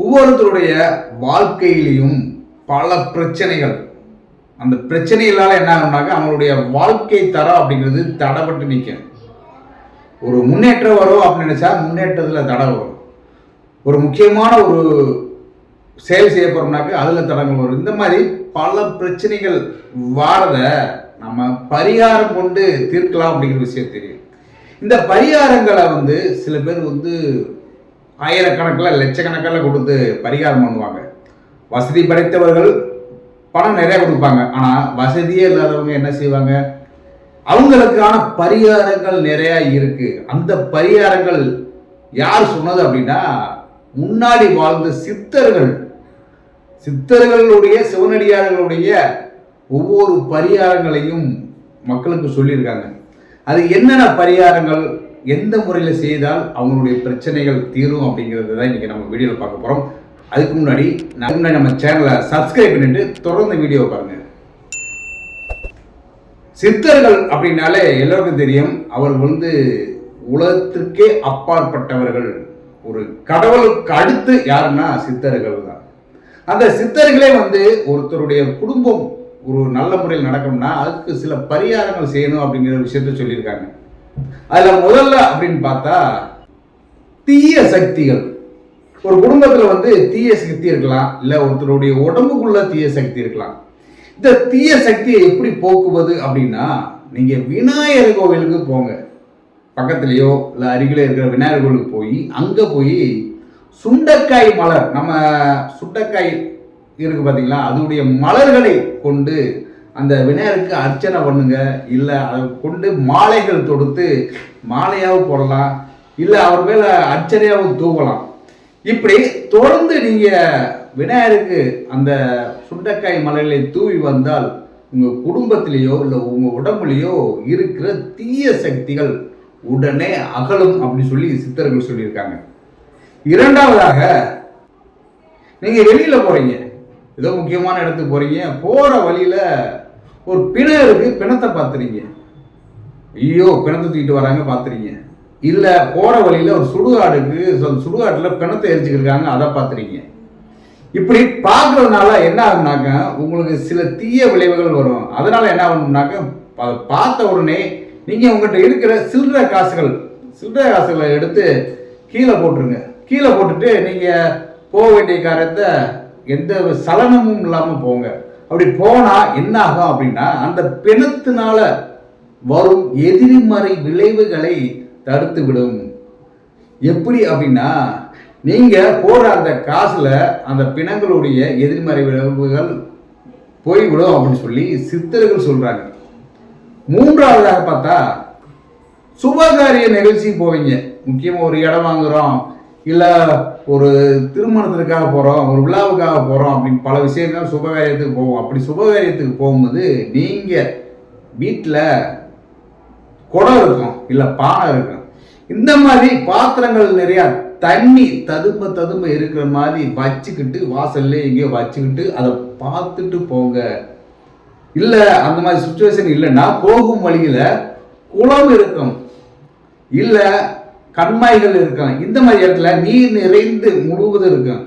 ஒவ்வொருத்தருடைய வாழ்க்கையிலையும் பல பிரச்சனைகள். அந்த பிரச்சனைகளால் என்ன ஆகும்னாக்க அவங்களுடைய வாழ்க்கை தரம் அப்படிங்கிறது தடைப்பட்டு நிற்கும் ஒரு முன்னேற்றம் வரும் அப்படின்னு நினச்சா முன்னேற்றத்தில் தடை வரும். ஒரு முக்கியமான ஒரு செயல் செய்ய போறோம்னாக்க அதில் தடங்கள் வரும். இந்த மாதிரி பல பிரச்சனைகள் வாரத நம்ம பரிகாரம் கொண்டு தீர்க்கலாம் அப்படிங்கிற விஷயம் தெரியும். இந்த பரிகாரங்களை வந்து சில பேர் வந்து ஆயிரக்கணக்கில் லட்சக்கணக்கில் கொடுத்து பரிகாரம் பண்ணுவாங்க. வசதி படைத்தவர்கள் பணம் நிறைய கொடுப்பாங்க. ஆனால் வசதியே இல்லாதவங்க என்ன செய்வாங்க? அவங்களுக்கான பரிகாரங்கள் நிறைய இருக்கு. அந்த பரிகாரங்கள் யார் சொன்னது அப்படின்னா முன்னாடி வாழ்ந்த சித்தர்கள். சித்தர்களுடைய சிவனடியார்களுடைய ஒவ்வொரு பரிகாரங்களையும் மக்களுக்கு சொல்லியிருக்காங்க. அது என்னென்ன பரிகாரங்கள்? எந்த முறையில் செய்தால் அவங்களுடைய பிரச்சனைகள் தீரும் அப்படிங்கிறது தான் இன்றைக்கி நம்ம வீடியோவில் பார்க்க போகிறோம் அதுக்கு முன்னாடி நான் முன்னாடி நம்ம சேனலை சப்ஸ்கிரைப் பண்ணிட்டு தொடர்ந்து வீடியோ பாருங்கள் சித்தர்கள் அப்படின்னாலே எல்லோருக்கும் தெரியும் அவர் வந்து உலகத்திற்கே அப்பாற்பட்டவர்கள். ஒரு கடவுளுக்கு அடுத்து யாருன்னா சித்தர்கள் தான். அந்த சித்தர்களே வந்து ஒருத்தருடைய குடும்பம் ஒரு நல்ல முறையில் நடக்கணும்னா அதுக்கு சில பரிகாரங்கள் செய்யணும் அப்படிங்கிற விஷயத்த சொல்லியிருக்காங்க. அதில் முதல்ல அப்படின்னு பார்த்தா தீய சக்திகள். ஒரு குடும்பத்தில் வந்து தீய சக்தி இருக்கலாம் இல்லை ஒருத்தருடைய உடம்புக்குள்ள தீய சக்தி இருக்கலாம். இந்த தீய சக்தியை எப்படி போக்குவது அப்படின்னா நீங்கள் விநாயகர் கோவிலுக்கு போங்க. பக்கத்துலேயோ இல்லை அருகில இருக்கிற விநாயகர் கோவிலுக்கு போய் அங்கே போய் சுண்டக்காய் மலர் நம்ம சுண்டக்காய் இருக்கு பார்த்தீங்களா அதனுடைய மலர்களை கொண்டு அந்த விநாயகருக்கு அர்ச்சனை பண்ணுங்க. இல்லை அதை கொண்டு மாலைகள் தொடுத்து மாலையாகவும் போடலாம். இல்லை அவர் மேலே அர்ச்சனையாகவும் தூவலாம். இப்படி தொடர்ந்து நீங்கள் விநாயகருக்கு அந்த சுண்டைக்காய் மலைகளை தூவி வந்தால் உங்கள் குடும்பத்திலேயோ இல்லை உங்கள் உடம்புலேயோ இருக்கிற தீய சக்திகள் உடனே அகலும் அப்படின்னு சொல்லி சித்தர்கள் சொல்லியிருக்காங்க. இரண்டாவதாக நீங்கள் வெளியில் போகிறீங்க ஏதோ முக்கியமான இடத்துக்கு போகிறீங்க போகிற வழியில் ஒரு பிணம் இருக்கு பிணத்தை பார்த்துறீங்க ஐயோ பிணத்தை தூக்கிட்டு வராங்க பார்த்துறீங்க இல்ல போற வழியில ஒரு சுடுகாடு இருக்கு சுடுகாட்டுல பிணத்தை எரிச்சுக்கிருக்காங்க அதை பார்த்துறீங்க இப்படி பார்க்கறதுனால என்ன ஆகுனாக்க உங்களுக்கு சில தீய விளைவுகள் வரும். அதனால என்ன ஆகும்னாக்க அதை பார்த்த உடனே நீங்க உங்ககிட்ட இருக்கிற சில்லற காசுகள் சில்லற காசுகளை எடுத்து கீழே போட்டுருங்க. கீழே போட்டுட்டு நீங்க போக வேண்டிய காரியத்தை எந்த சலனமும் இல்லாமல் போங்க. அப்படி போனா என்ன ஆகும் அப்படின்னா அந்த பிணத்தினால வரும் எதிர்மறை விளைவுகளை தடுத்து விடும் எப்படி அப்படின்னா நீங்க போற அந்த காசுல அந்த பிணங்களுடைய எதிர்மறை விளைவுகள் போய்விடும் அப்படின்னு சொல்லி சித்தர்கள் சொல்றாங்க. மூன்றாவதாக பார்த்தா சுபகாரிய நிகழ்ச்சி போவீங்க. முக்கியமாக ஒரு இடம் வாங்குறோம். இல்லை ஒரு திருமணத்திற்காக போகிறோம் ஒரு விழாவுக்காக போகிறோம் அப்படின்னு பல விஷயங்கள் சுபகாரியத்துக்கு போவோம். அப்படி சுபகாரியத்துக்கு போகும்போது நீங்கள் வீட்டில் குடம் இருக்கும் இல்லை பானை இருக்கும். இந்த மாதிரி பாத்திரங்கள் நிறையா தண்ணி ததும்ப ததும்ப இருக்கிற மாதிரி வச்சுக்கிட்டு வாசல்ல எங்கேயோ வச்சுக்கிட்டு அதை பார்த்துட்டு போங்க. இல்லை அந்த மாதிரி சுச்சுவேஷன் இல்லைன்னா போகும் வழியில் குளம் இருக்கும். இல்லை கண்மாய்கள் இருக்கும் இந்த மாதிரி இடத்துல நீர் நிறைந்து முழுவதும் இருக்கும்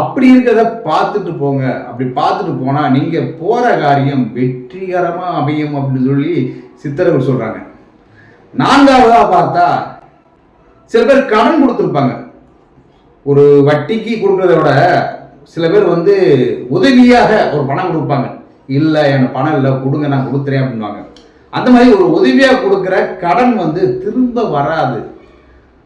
அப்படி இருக்கிறத பார்த்துட்டு போங்க. அப்படி பார்த்துட்டு போனால் நீங்கள் போகிற காரியம் வெற்றிகரமாக அமையும் அப்படின்னு சொல்லி சித்தர்கள் சொல்கிறாங்க நான்காவதாக பார்த்தா சில பேர் கடன் கொடுத்துருப்பாங்க. ஒரு வட்டிக்கு கொடுக்குறத விட சில பேர் வந்து உதவியாக ஒரு பணம் கொடுப்பாங்க. இல்லை எனக்கு பணம் இல்லை கொடுங்க நான் கொடுத்துறேன் அப்படின்வாங்க அந்த மாதிரி ஒரு உதவியாக கொடுக்குற கடன் வந்து திரும்ப வராது.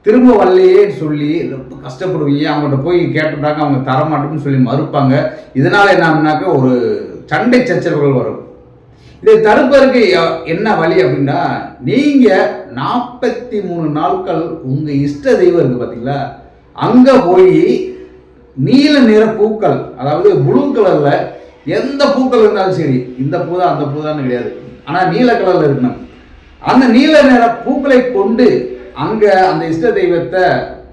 திரும்ப வரலையேன்னு சொல்லி ரொம்ப கஷ்டப்படுவீங்க அவங்கள்ட்ட போய் கேட்டுட்டாக்க அவங்க தரமாட்டோம்னு சொல்லி மறுப்பாங்க. இதனால் என்ன ஒரு சண்டை சச்சரவுகள் வரும். இதை தடுப்பதற்கு என்ன வழி அப்படின்னா நீங்கள் நாற்பத்தி மூணு நாட்கள் உங்கள் இஷ்ட தெய்வம் இருக்குது பார்த்தீங்களா அங்கே போய் நீல நிற பூக்கள் அதாவது ப்ளூ கலரில் எந்த பூக்கள் இருந்தாலும் சரி இந்த பூ தான் அந்த பூ தான் கிடையாது. ஆனால் நீல கலரில் இருக்கணும். அந்த நீல நிற பூக்களை கொண்டு அங்கே அந்த இஷ்ட தெய்வத்தை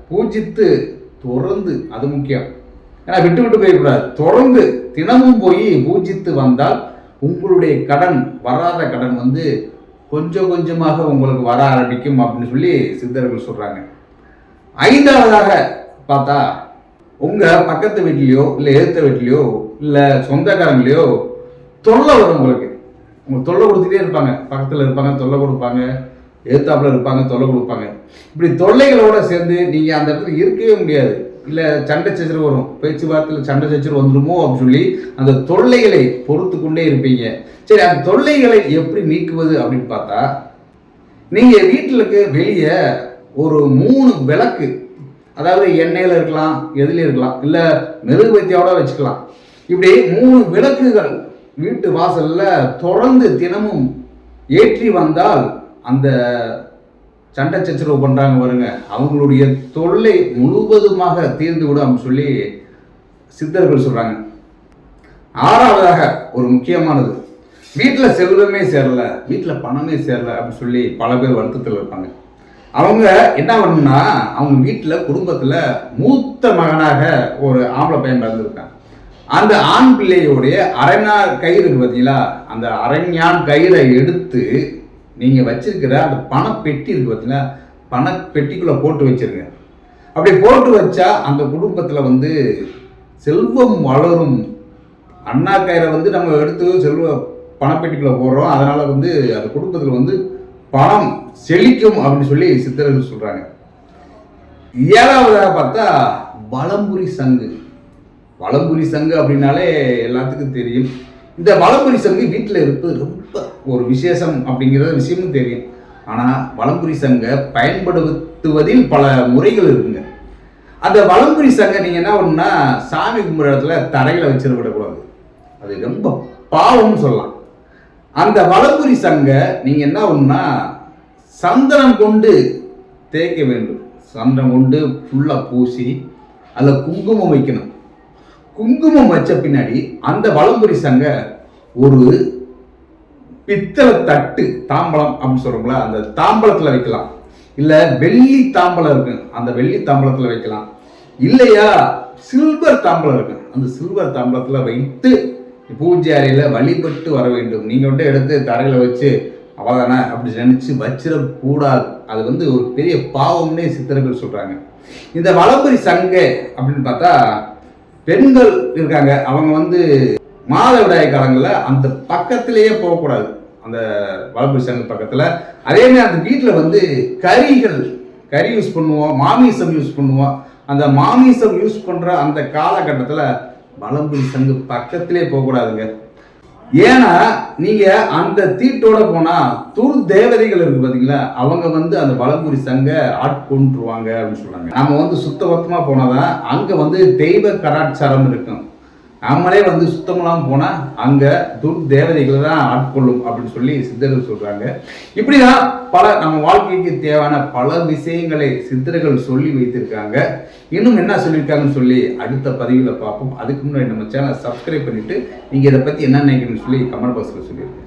பூஜித்து தொடர்ந்து அது முக்கியம். ஏன்னா விட்டு விட்டு போயிடக்கூடாது. தொடர்ந்து தினமும் போய் பூஜித்து வந்தால் உங்களுடைய கடன் வராத கடன் வந்து கொஞ்சம் கொஞ்சமாக உங்களுக்கு வர ஆரம்பிக்கும் அப்படின்னு சொல்லி சித்தர்கள் சொல்கிறாங்க ஐந்தாவதாக பார்த்தா உங்கள் பக்கத்து வீட்லேயோ இல்லை எதிர்த்த வீட்லேயோ இல்லை சொந்தக்காரங்களையோ தொல்லை வரும் உங்களுக்கு. உங்களுக்கு தொல்லை கொடுத்துட்டே இருப்பாங்க. பக்கத்தில் இருப்பாங்க தொல்லை கொடுப்பாங்க. எதிர்த்தாப்புல இருப்பாங்க தொல்லை கொடுப்பாங்க. இப்படி தொல்லைகளோட சேர்ந்து நீங்கள் அந்த இடத்துல இருக்கவே முடியாது. இல்லை சண்டை சச்சரவு வரும். பேச்சுவார்த்தையில் சண்டை சச்சரவு வந்துருமோ அப்படின்னு சொல்லி அந்த தொல்லைகளை பொறுத்து கொண்டே இருப்பீங்க. சரி அந்த தொல்லைகளை எப்படி நீக்குவது அப்படின்னு பார்த்தா நீங்கள் வீட்டிலுக்கு வெளியே ஒரு மூணு விளக்கு அதாவது எண்ணெயில் இருக்கலாம் எதுல இருக்கலாம் இல்லை மெழுகுபத்தியோட வச்சுக்கலாம். இப்படி மூணு விளக்குகள் வீட்டு வாசலில் தொடர்ந்து தினமும் ஏற்றி வந்தால் அந்த சண்டை சச்சரவு பண்ணுறாங்க பாருங்க. அவங்களுடைய தொல்லை முழுவதுமாக தீர்ந்து விடும் அப்படின்னு சொல்லி சித்தர்கள் சொல்கிறாங்க ஆறாவதாக ஒரு முக்கியமானது. வீட்டில் செல்வமே சேரல வீட்டில் பணமே சேரல அப்படின்னு சொல்லி பல பேர் வருத்தத்தில் இருப்பாங்க. அவங்க என்ன பண்ணணும்னா அவங்க வீட்டில் குடும்பத்தில் மூத்த மகனாக ஒரு ஆம்பளை பையன் பிறந்திருக்கான். அந்த ஆண் பிள்ளையுடைய அரைஞான் கயிறு பார்த்தீங்களா? அந்த அரைஞான் கயிறை எடுத்து நீங்கள் வச்சிருக்கிற அந்த பணப்பெட்டி இருக்கு பார்த்தீங்கன்னா பணப்பெட்டிக்குள்ளே போட்டு வச்சிருங்க. அப்படி போட்டு வச்சா அந்த குடும்பத்தில் வந்து செல்வம் வளரும். அண்ணா கயிறை வந்து நம்ம எடுத்து செல்வ பணப்பெட்டிக்குள்ளே போடுறோம். அதனால் வந்து அந்த குடும்பத்தில் வந்து பணம் செழிக்கும் அப்படின்னு சொல்லி சித்தர்கள் சொல்கிறாங்க ஏழாவதாக பார்த்தா வலம்புரி சங்கு. வலம்புரி சங்கு அப்படின்னாலே எல்லாத்துக்கும் தெரியும். இந்த வலம்புரி சங்கு வீட்டில் இருப்பது ரொம்ப ஒரு விசேஷம் அப்படிங்கிற விஷயமும் தெரியும். ஆனால் வளம்புரி சங்க பயன்படுத்துவதில் பல முறைகள் இருக்குங்க. அந்த வளம்புரி சங்க நீங்கள் என்ன பண்ணுன்னா சாமி கும்பிட்ற இடத்துல தரையில் வச்சிட விடக்கூடாது. அது ரொம்ப பாவம்னு சொல்லலாம். அந்த வளம்புரி சங்கை நீங்கள் என்ன பண்ணுன்னா சந்தனம் கொண்டு தேய்க்க வேண்டும். சந்தனம் கொண்டு ஃபுல்லாக பூசி அதில் குங்குமம் வைக்கணும். குங்குமம் வச்ச பின்னாடி அந்த வளம்புரி சங்க ஒரு பித்தளை தட்டு தாம்பலம் அப்படின்னு சொல்கிறோம்ல அந்த தாம்பலத்தில் வைக்கலாம். இல்லை வெள்ளி தாம்பலம் இருக்கு. அந்த வெள்ளி தாம்பலத்தில் வைக்கலாம். இல்லையா சில்வர் தாம்பலம் இருக்கு. அந்த சில்வர் தாம்பலத்தில் வைத்து பூஜை அறையில் வழிபட்டு வர வேண்டும். நீங்கள் மட்டும் எடுத்து தரையில் வச்சு அவ்வளோதானே அப்படி நினச்சி வச்சிடக்கூடாது. அது வந்து ஒரு பெரிய பாவம்னே சித்தர்கள் சொல்கிறாங்க இந்த வலம்புரி சங்கை அப்படின்னு பார்த்தா பெண்கள் இருக்காங்க. அவங்க வந்து மாதவிடாய் காலங்களில் அந்த பக்கத்திலேயே போகக்கூடாது. அந்த வளர்ப்பு சேனல் பக்கத்தில். அதேமாதிரி அந்த வீட்டில் வந்து கறிகள் கறி யூஸ் பண்ணுவோம் மாமிசம் யூஸ் பண்ணுவோம். அந்த மாமிசம் யூஸ் பண்ணுற அந்த காலகட்டத்தில் வளம்புரி சங்கு பக்கத்திலே போகக்கூடாதுங்க. ஏன்னா நீங்கள் அந்த தீட்டோட போனால் துர் தேவதைகள் இருக்கு பார்த்தீங்களா அவங்க வந்து அந்த வளம்புரி சங்க ஆட்கொண்டுருவாங்க அப்படின்னு சொல்கிறாங்க நம்ம வந்து சுத்த பத்தமாக போனால் தான் அங்கே வந்து தெய்வ கலாச்சாரம் இருக்கும். நம்மளே வந்து சுத்தமெல்லாம் போனா அங்க துர் தேவதைகளை தான் ஆட்கொள்ளும் அப்படின்னு சொல்லி சித்தர்கள் சொல்றாங்க. இப்படிதான் பல நம்ம வாழ்க்கைக்கு தேவையான பல விஷயங்களை சித்தர்கள் சொல்லி வைத்திருக்காங்க. இன்னும் என்ன சொல்லியிருக்காங்கன்னு சொல்லி அடுத்த பதிவில் பார்ப்போம். அதுக்கு முன்னாடி நம்ம சேனலை சப்ஸ்கிரைப் பண்ணிட்டு நீங்க இதை பத்தி என்ன நினைக்கிறீங்கன்னு சொல்லி கமெண்ட் பாக்ஸ்ல சொல்லியிருக்கேன்